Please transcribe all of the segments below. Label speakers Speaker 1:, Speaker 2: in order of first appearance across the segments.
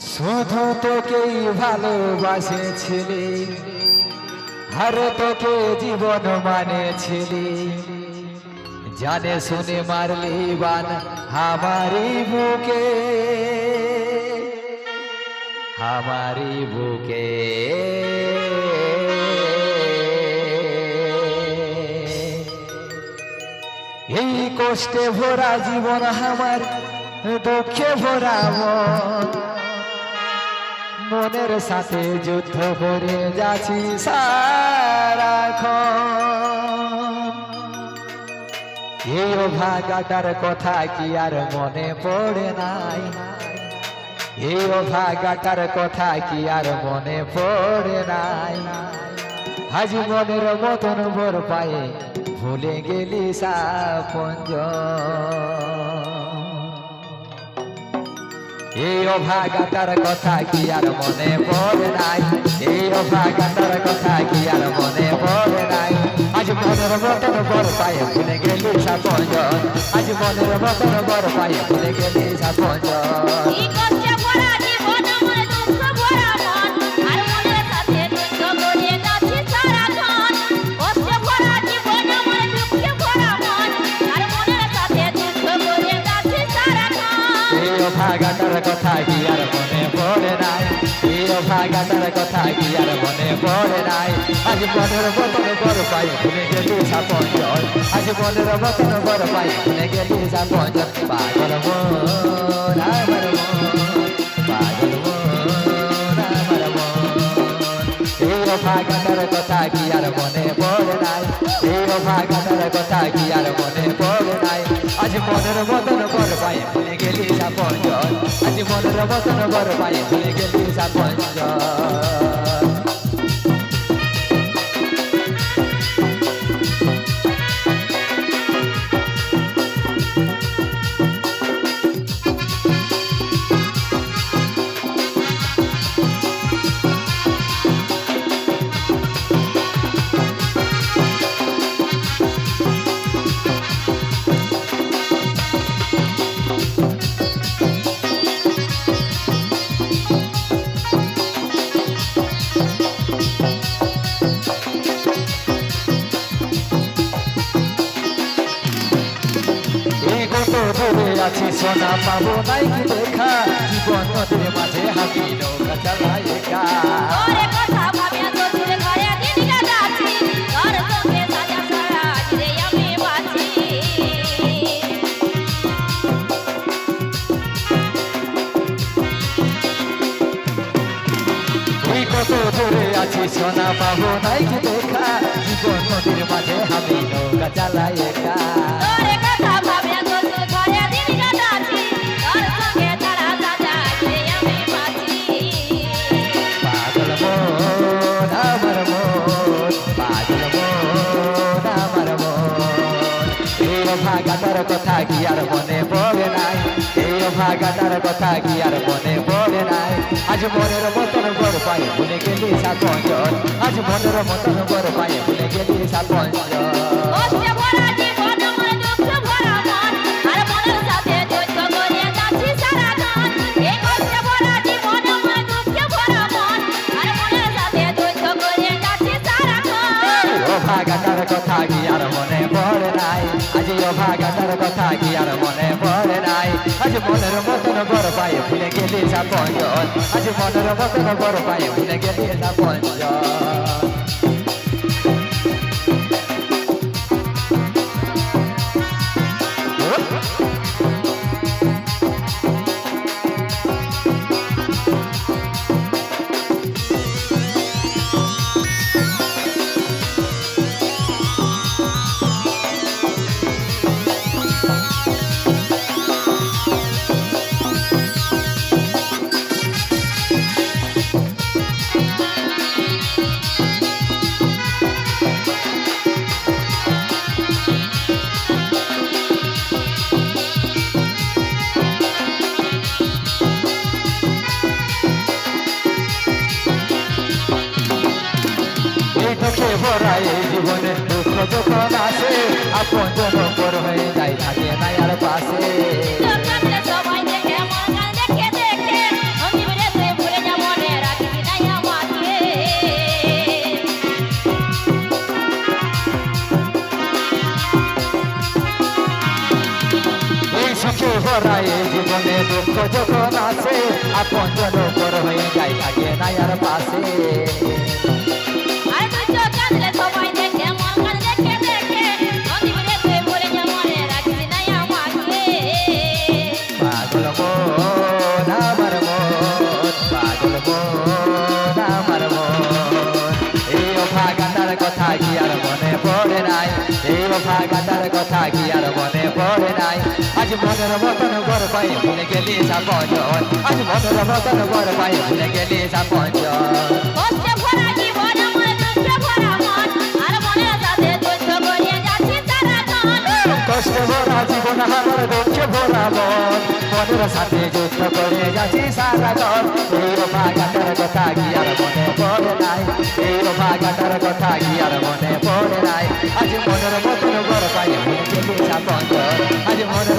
Speaker 1: শুধু তোকেই ভালোবাসেছিলি, আর তোকে জীবন মানেছিলি। জানে শুনে মারলি বান আমারি বুকে আমারি বুকে। এই কষ্টে ভরা জীবন আমার, দুঃখে ভরা মন। মনের সাথে যুদ্ধ করে যাচ্ছি সারাক্ষণ এই ভাগাটার কথা কি আর মনে পড়ে নাই? এই ভাগাটার কথা কি আর মনে পড়ে নাই? আজ মনের মতন ভোর পায়ে ভুলে গেলি সাপঞ্জ এই অভাগাটার কথা কি আর মনে পড়ে নাই? এই অভাগাটার কথা কি আর মনে পড়ে নাই? আজ মনের মতন বর পায়ে ভুলে গেলি সাপঞ্জ আজ মনের মতন বর পায়ে ভুলে গেলি সাপঞ্জ
Speaker 2: এই
Speaker 1: অভাগাটার কথা কি আর মনে পড়ে নাই? এই অভাগাটার কথা কি আর মনে পড়ে নাই? আজ মনের মতন বর পায়ে ভুলে গেলি সাপঞ্জ আজ মনের মতন বর পায়ে ভুলে গেলি সাপঞ্জ পাগল মন, আমার মন, পাগল মন, আমার মন। এই অভাগাটার কথা কি আর মনে পড়ে নাই? এই অভাগাটার কথা কি আর মনে পড়ে নাই? আজ মনের মতন বর ভুলে গেলি আজ মনের মতন বর পায়ে ভুলে গেলি সাপঞ্জ সোনা পাবো নাই কি দেখা জীবন নদীর মাঝে হাবি নৌকা চালাই একা। কত দূরে আছি সোনা পাবো নাই কি দেখা জীবন নদীর মাঝে হাবি নৌকা চালাই একা। ভাগাটার কথা কি আর মনে পড়ে নাই? এই ভাগাটার কথা কি আর মনে পড়ে নাই? আজ মনের মতন বর পায়ে ভুলে গেলি সাপঞ্জন আজ মনের মতন বর পায়ে ভুলে গেলি ও ভাগাটার কথা কি আর মনে পড়ে নাই? আজ ও ভাগাটার কথা কি আর মনে পড়ে নাই আজ মনের মতন বড় পায়ে ভুলে গেলি সাপঞ্জন আজ মনের মতন বড় পায়ে ভুলে গেলি সাপঞ্জন ভরা এই জীবনে দুঃখ যখন আসে আপন পর হয়ে যায় থাকে না আর পাশে। ভরা এই জীবনে দুঃখ যখন আসে আপন জন পর হয়ে যায় থাকে না আর পাশে। এই অভাগাতার কথা কি আর মনে পড়ে নাই? আজ মনের মতন বর পাই ভুলে গেলি সাপঞ্জন আজ মনের মতন বর পাই ভুলে গেলি সাপঞ্জন
Speaker 2: কষ্টে ভরা জীবন আমার দুঃখে ভরা মন মনের সাথে
Speaker 1: যুদ্ধ করে যাচ্ছি সারা ঘর। এই ভাগাটার কথা কি আর মনে পড়ে নাই? এই ভাগাটার কথা কি আর মনে পড়ে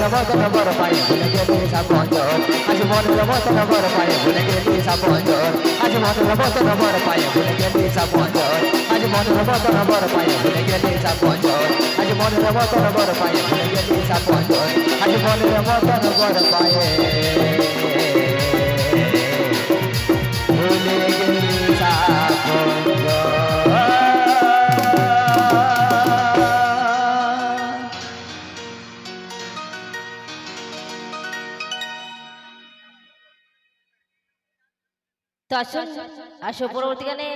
Speaker 1: মতন বড় পাই ভুলে গেলি সাপঞ্জন আজ মনের মতন বড় পাই ভুলে গেলি সাপঞ্জন আজ মনের মতন বড় পাই ভুলে গেলি সাপঞ্জন আজ মনের মতন বড় পাই ভুলে গেলি সাপঞ্জন আজ মনের মতন বড় পাই ভুলে গেলি সাপঞ্জন আজ মনের মতন বড় পাই
Speaker 2: তো আসুন আসো পরবর্তীকালে